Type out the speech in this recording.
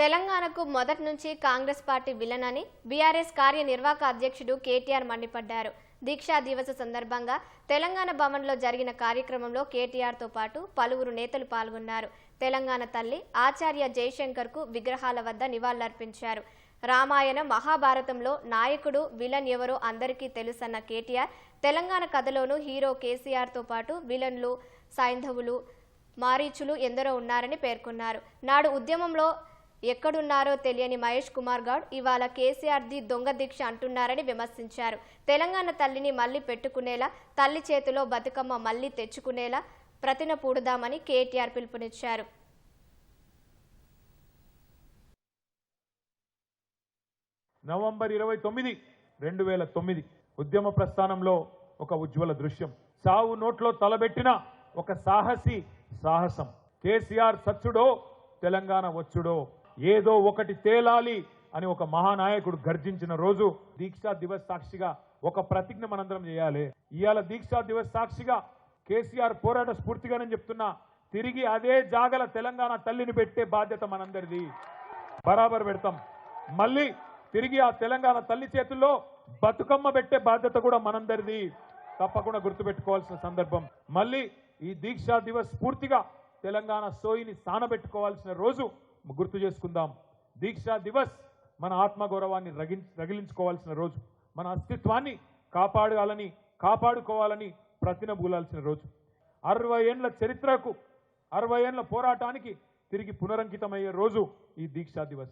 తెలంగాణకు మొదటి నుంచి కాంగ్రెస్ పార్టీ విలన్ అని బీఆర్ఎస్ కార్యనిర్వాహక అధ్యక్షుడు కేటీఆర్ మండిపడ్డారు. దీక్షా దివస సందర్భంగా తెలంగాణ భవన్లో జరిగిన కార్యక్రమంలో కేటీఆర్తో పాటు పలువురు నేతలు పాల్గొన్నారు. తెలంగాణ తల్లి ఆచార్య జయశంకర్కు విగ్రహాల వద్ద నివాళులర్పించారు. రామాయణ మహాభారతంలో నాయకుడు విలన్ ఎవరో అందరికీ తెలుసన్న కేటీఆర్ తెలంగాణ కథలోనూ హీరో కేసీఆర్తో పాటు విలన్లు సైంధవులు మారీచులు ఎందరో ఉన్నారని పేర్కొన్నారు. నాడు ఉద్యమంలో ఎక్కడున్నారో తెలియని మహేష్ కుమార్ గౌడ్ ఇవాళ కేసీఆర్ ది దొంగ దీక్ష అంటున్నారని విమర్శించారు. తెలంగాణ తల్లిని మళ్ళీ పెట్టుకునేలా తల్లి చేతిలో బతుకమ్మ మళ్ళీ తెచ్చుకునేలా ప్రతిన పూడుదామని కేటీఆర్ పిలుపునిచ్చారు. నవంబర్ ఇరవై తొమ్మిది రెండు వేల తొమ్మిది ఉద్యమ ప్రస్థానంలో ఒక ఉజ్వల దృశ్యం. సావు నోట్లో తలబెట్టిన ఒక సాహసి సాహసం. కేసీఆర్ సచ్చుడో తెలంగాణ వచ్చుడో? ఏదో ఒకటి తేలాలి అని ఒక మహానాయకుడు గర్జించిన రోజు దీక్షా దివస్ సాక్షిగా ఒక ప్రతిజ్ఞ మనందరం చేయాలి. ఇవాళ దీక్షా దివస్ సాక్షిగా కేసీఆర్ పోరాట స్ఫూర్తిగానే చెప్తున్నా తిరిగి అదే జాగల తెలంగాణ తల్లిని పెట్టే బాధ్యత మనందరిది. బరాబర్ పెడతాం. మళ్ళీ తిరిగి ఆ తెలంగాణ తల్లి చేతుల్లో బతుకమ్మ పెట్టే బాధ్యత కూడా మనందరిది. తప్పకుండా గుర్తుపెట్టుకోవాల్సిన సందర్భం. మళ్ళీ ఈ దీక్షా దివస్ పూర్తిగా తెలంగాణ సోయిని సానబెట్టుకోవాల్సిన రోజు గుర్తు చేసుకుందాం. దీక్షా దివస్ మన ఆత్మగౌరవాన్ని రగి రగిలించుకోవాల్సిన రోజు. మన అస్తిత్వాన్ని కాపాడాలని కాపాడుకోవాలని ప్రతినబూలాల్సిన రోజు. అరవై ఏండ్ల చరిత్రకు అరవై ఏండ్ల పోరాటానికి తిరిగి పునరంకితమయ్యే రోజు ఈ దీక్షా దివస్.